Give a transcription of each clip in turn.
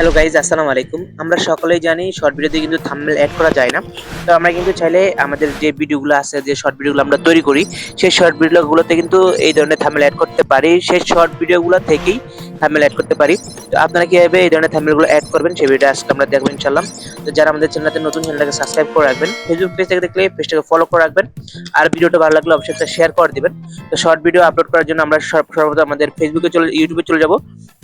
Hello guys আসসালামু আলাইকুম আমরা সকলেই জানি শর্ট ভিডিওতে কিন্তু থাম্বনেল অ্যাড করা যায় না। তো আমরা কিন্তু চাইলে আমাদের যে ভিডিওগুলো আছে, যে শর্ট ভিডিওগুলো আমরা তৈরি করি, সেই শর্ট ভিডিওগুলোতে কিন্তু এই ধরনের থাম্বনেল অ্যাড করতে পারি। সেই শর্ট ভিডিওগুলো থেকেই থাম্বনেল অ্যাড করতে পারি। তো আপনারা কীভাবে এই ধরনের থাম্বনেলগুলো অ্যাড করবেন সেই ভিডিও আজকে আমরা দেখব ইনশাল্লাহ তো যারা আমাদের চ্যানেলতে নতুন চ্যানেলটাকে সাবস্ক্রাইব করে রাখবেন। ফেসবুক পেজ থেকে দেখলে পেজটাকে ফলো করে রাখবেন। আর ভিডিওটা ভালো লাগলে অবশ্যই একটা শেয়ার করে দিবেন। তো শর্ট ভিডিও আপলোড করার জন্য আমরা সর্ব- সর্বপ্রথম আমাদের ফেসবুকে চলে ইউটিউবে চলে যাব।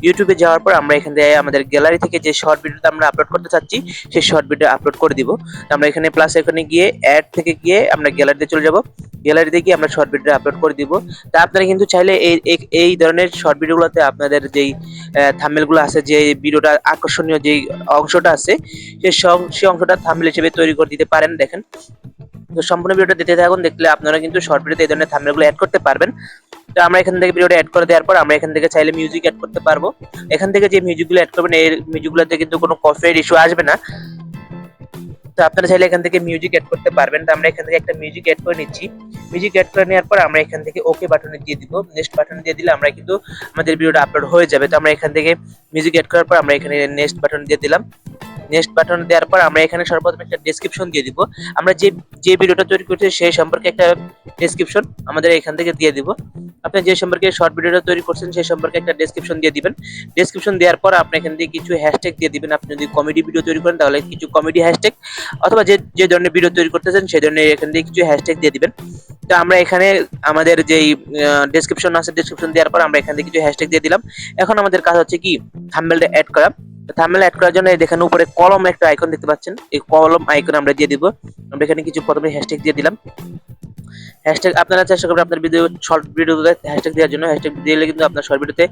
ইউটিউবে যাওয়ার পর আমরা এখান থেকে আমাদের গ্যালারি থেকে যে শর্ট ভিডিওটা আমরা আপলোড করতে চাচ্ছি, সেই শর্ট ভিডিও আপলোড করে দিব। আমরা এখানে প্লাস এখানে গিয়ে অ্যাড থেকে গিয়ে আমরা গ্যালারিতে চলে যাব। গ্যালারিতে গিয়ে আমরা শর্ট ভিডিও আপলোড করে দিব। তা আপনারা কিন্তু চাইলে এই, এই- ধরনের শর্ট ভিডিওগুলোতে আপনাদের যেই থাম্বেলগুলো আছে, যে ভিডিওটা আকর্ষণীয় যেই অংশটা আছে সেই সেই অংশটা থাম্বেল হিসেবে তৈরি করে দিতে পারেন, দেখেন। তো সম্পূর্ণ ভিডিওটা দিতে থাকুন, দেখলে আপনারা কিন্তু শর্ট ভিডিওতে এই ধরনের থাম্বেলগুলো অ্যাড করতে পারবেন। তো আমরা এখান থেকে ভিডিওটা অ্যাড করে দেওয়ার পর আমরা এখান থেকে চাইলে মিউজিক অ্যাড করতে পারব। এখান থেকে যে মিউজিকগুলো অ্যাড করবেন, এই মিউজিকগুলোতে কিন্তু কোনো কপিরাইট ইস্যু আসবে না। তো আপনারা চাইলে এখান থেকে মিউজিক অ্যাড করতে পারবেন। তো আমরা এখান থেকে একটা মিউজিক অ্যাড করে নিচ্ছি। মিউজিক অ্যাড করে নেওয়ার পর আমরা এখান থেকে ওকে বাটনে দিয়ে দিব। নেক্সট বাটনে দিয়ে দিলে আমরা কিন্তু আমাদের ভিডিওটা আপলোড হয়ে যাবে। তো আমরা এখান থেকে মিউজিক অ্যাড করার পর আমরা এখানে নেক্সট বাটন দিয়ে দিলাম। নেক্সট বাটন দেওয়ার পর আমরা এখানে সর্বপ্রথম একটা ডেসক্রিপশন দিয়ে দিব। আমরা যে যে ভিডিওটা তৈরি করছি সেই সম্পর্কে একটা ডেসক্রিপশন আমাদের এখান থেকে দিয়ে দিব। আপনি যে সম্পর্কে শর্ট ভিডিওটা তৈরি করছেন সেই সম্পর্কে একটা ডেসক্রিপশন দিয়ে দিবেন। ডেসক্রিপশন দেওয়ার পর আপনি এখান থেকে কিছু হ্যাশট্যাগ দিয়ে দিবেন। আপনি যদি কমেডি ভিডিও তৈরি করেন তাহলে কিছু কমেডি হ্যাশট্যাগ অথবা যে যে ধরনের ভিডিও তৈরি করতেছেন সেই ধরনের এখান থেকে কিছু হ্যাশট্যাগ দিয়ে দিবেন। তো আমরা এখানে আমাদের যেই ডেসক্রিপশন আছে ডেসক্রিপশন দেওয়ার পর আমরা এখান থেকে কিছু হ্যাশট্যাগ দিয়ে দিলাম। এখন আমাদের কাজ হচ্ছে কি থাম্বনেলটা অ্যাড করা। থাম্বনেল অ্যাড করার জন্য দেখেন উপরে কলম একটা আইকন দেখতে পাচ্ছেন। এই কলম আইকন আমরা দিয়ে দিব। আমরা এখানে কিছু প্রথমে হ্যাশট্যাগ দিয়ে দিলাম। হ্যাশট্যাগ আপনারা চেষ্টা করবেন আপনার ভিডিও শর্ট ভিডিওতে হ্যাশট্যাগ দেওয়ার জন্য। হ্যাশট্যাগ দিলে কিন্তু আপনার শর্ট ভিডিওতে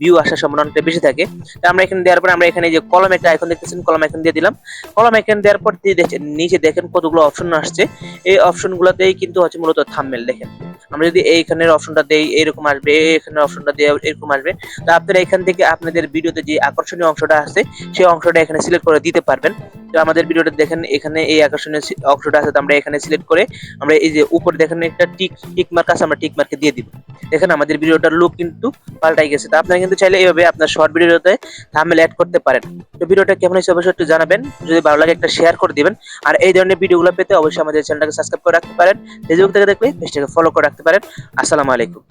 ভিউ আসার সম্ভাবনাটা বেশি থাকে। তো আমরা এখানে দেওয়ার পর আমরা এখানে যে কলম একটা আইকন দেখতেছেন, কলম আইকন দিয়ে দিলাম। কলম আইকন দেওয়ার পর দেখেন, নিচে দেখেন কতগুলো অপশন আসছে। এই অপশনগুলোতেই কিন্তু হচ্ছে মূলত থাম্বনেল দেখেন। আমরা যদি এইখানের অপশনটা দেই, এরকম আসবে এখানের অপশনটা দিয়ে, এরকম আসবে, তো আপনারা এখান থেকে আপনাদের ভিডিওতে যে আকর্ষণীয় অংশটা আছে, সেই অংশটা এখানে সিলেক্ট করে দিতে পারবেন। তো আমাদের ভিডিওটা দেখেন, এখানে এই আকর্ষণীয় অংশটা আছে আমরা এখানে সিলেক্ট করে আমরা এই যে উপরে দেখেন একটা টিক টিক মার্ক আছে, আমরা টিক মার্কে দিয়ে দিব। দেখেন আমাদের ভিডিওটার লুক কিন্তু পাল্টাই গেছে। তো আপনারা কিন্তু চাইলে এইভাবে আপনার শর্ট ভিডিওতে থাম্বনেল অ্যাড করতে পারেন। তো ভিডিওটা কেমন হয়েছে অবশ্যই একটু জানাবেন। যদি ভালো লাগে একটা শেয়ার করে দিবেন। আর এই ধরনের ভিডিওগুলো পেতে অবশ্যই আমাদের চ্যানেলটাকে সাবস্ক্রাইব করে রাখতে পারেন। ফেসবুক থেকে দেখলে পেজটাকে ফলো করে রাখতে পারেন। আসসালামু আলাইকুম।